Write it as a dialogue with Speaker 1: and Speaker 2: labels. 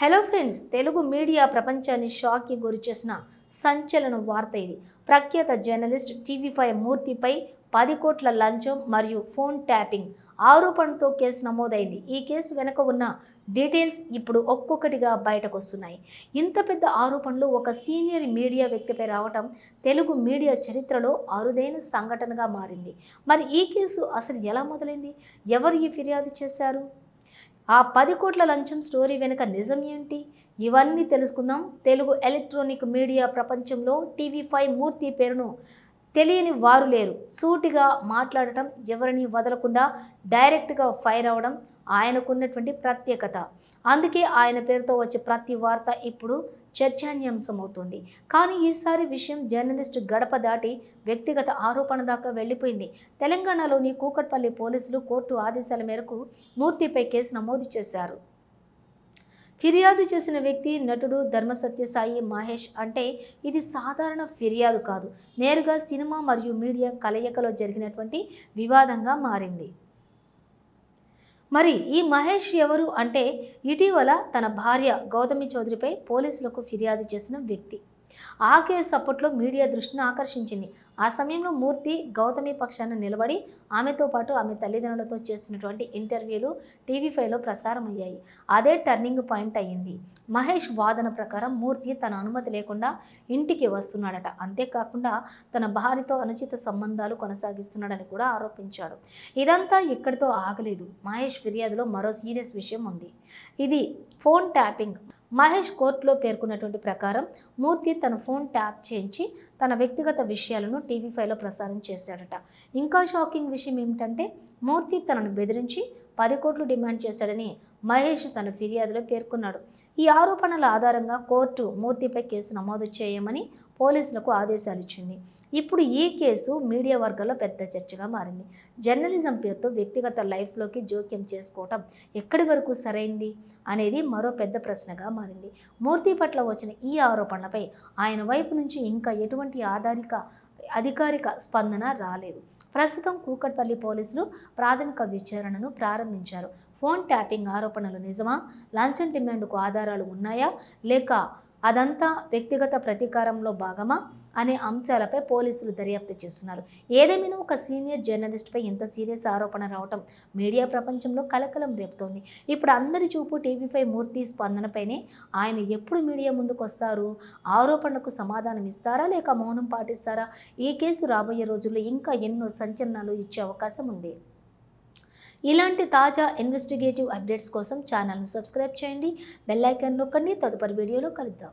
Speaker 1: Hello friends Telugu media ప్రపంచాన్ని షాక్కి గురిచేసిన సంచలన వార్త ఇది. ప్రఖ్యాత జర్నలిస్ట్ టీవీ ఫైవ్ మూర్తిపై పది కోట్ల లంచం మరియు ఫోన్ ట్యాపింగ్ ఆరోపణతో కేసు నమోదైంది. ఈ కేసు వెనుక ఉన్న డీటెయిల్స్ ఇప్పుడు ఒక్కొక్కటిగా బయటకు వస్తున్నాయి. ఇంత పెద్ద ఆరోపణలు ఒక సీనియర్ మీడియా వ్యక్తిపై రావటం తెలుగు మీడియా చరిత్రలో అరుదైన సంఘటనగా మారింది. మరి ఈ కేసు అసలు ఎలా మొదలైంది? ఎవరు ఈ ఫిర్యాదు చేశారు? ఆ పది కోట్ల లంచం స్టోరీ వెనుక నిజం ఏంటి? ఇవన్నీ తెలుసుకుందాం. తెలుగు ఎలక్ట్రానిక్ మీడియా ప్రపంచంలో టీవీ ఫైవ్ మూర్తి పేరును తెలియని వారు లేరు. సూటిగా మాట్లాడటం ఎవరిని వదలకుండా డైరెక్ట్గా ఫైర్ అవ్వడం ఆయనకున్నటువంటి ప్రత్యేకత. అందుకే ఆయన పేరుతో వచ్చే ప్రతి వార్త ఇప్పుడు చర్చాన్యాంశమవుతుంది. కానీ ఈసారి విషయం జర్నలిస్ట్ గడప దాటి వ్యక్తిగత ఆరోపణ దాకా వెళ్ళిపోయింది. తెలంగాణలోని కూకట్పల్లి పోలీసులు కోర్టు ఆదేశాల మేరకు మూర్తిపై కేసు నమోదు చేశారు. ఫిర్యాదు చేసిన వ్యక్తి నటుడు ధర్మసత్యసాయి మహేష్ అంటే ఇది సాధారణ ఫిర్యాదు కాదు. నేరుగా సినిమా మరియు మీడియా కలయికలో జరిగినటువంటి వివాదంగా మారింది. మరి ఈ మహేష్ ఎవరు అంటే ఇటీవల తన భార్య గౌతమి చౌదరిపై పోలీసులకు ఫిర్యాదు చేసిన వ్యక్తి. ఆ కేసు అప్పట్లో మీడియా దృష్టిని ఆకర్షించింది. ఆ సమయంలో మూర్తి గౌతమి పక్షాన నిలబడి ఆమెతో పాటు ఆమె తల్లిదండ్రులతో చేసినటువంటి ఇంటర్వ్యూలు టీవీ ఫైవ్లో ప్రసారం అయ్యాయి అదే టర్నింగ్ పాయింట్ అయ్యింది. మహేష్ వాదన ప్రకారం మూర్తి తన అనుమతి లేకుండా ఇంటికి వస్తున్నాడట. అంతేకాకుండా తన భార్యతో అనుచిత సంబంధాలు కొనసాగిస్తున్నాడని కూడా ఆరోపించాడు. ఇదంతా ఇక్కడితో ఆగలేదు. మహేష్ ఫిర్యాదులో మరో సీరియస్ విషయం ఉంది. ఇది ఫోన్ ట్యాపింగ్. మహేష్ కోర్టులో పేర్కొన్నటువంటి ప్రకారం మూర్తి తన ఫోన్ ట్యాప్ చేయించి తన వ్యక్తిగత విషయాలను టీవీ ఫైవ్లో ప్రసారం చేశాడట. ఇంకా షాకింగ్ విషయం ఏమిటంటే మూర్తి తనను బెదిరించి పది కోట్లు డిమాండ్ చేశాడని మహేష్ తన ఫిర్యాదులో పేర్కొన్నాడు. ఈ ఆరోపణల ఆధారంగా కోర్టు మూర్తిపై కేసు నమోదు చేయమని పోలీసులకు ఆదేశాలు ఇచ్చింది ఇప్పుడు ఈ కేసు మీడియా వర్గాల్లో పెద్ద చర్చగా మారింది. జర్నలిజం పేరుతో వ్యక్తిగత లైఫ్లోకి జోక్యం చేసుకోవటం ఎక్కడి వరకు సరైంది అనేది మరో పెద్ద ప్రశ్నగా మారింది. మూర్తి పట్ల వచ్చిన ఈ ఆరోపణలపై ఆయన వైపు నుంచి ఇంకా ఎటువంటి ఆధారిక అధికారిక స్పందన రాలేదు. ప్రస్తుతం కూకట్పల్లి పోలీసులు ప్రాథమిక విచారణను ప్రారంభించారు. ఫోన్ ట్యాపింగ్ ఆరోపణలు నిజమా? లంచం డిమాండ్కు ఆధారాలు ఉన్నాయా? లేక అదంతా వ్యక్తిగత ప్రతీకారంలో భాగమా అనే అంశాలపై పోలీసులు దర్యాప్తు చేస్తున్నారు. ఏదేమైనా ఒక సీనియర్ జర్నలిస్ట్పై ఇంత సీరియస్ ఆరోపణ రావటం మీడియా ప్రపంచంలో కలకలం రేపుతోంది. ఇప్పుడు అందరి చూపు టీవీ ఫైవ్ మూర్తి స్పందనపైనే. ఆయన ఎప్పుడు మీడియా ముందుకు వస్తారు ఆరోపణలకు సమాధానం ఇస్తారా? లేక మౌనం పాటిస్తారా? ఈ కేసు రాబోయే రోజుల్లో ఇంకా ఎన్నో సంచలనాలు ఇచ్చే అవకాశం ఉంది. ఇలాంటి తాజా ఇన్వెస్టిగేటివ్ అప్డేట్స్ కోసం ఛానల్ను సబ్స్క్రైబ్ చేయండి. బెల్ ఐకాన్ నొక్కండి. తదుపరి వీడియోలో కలుద్దాం.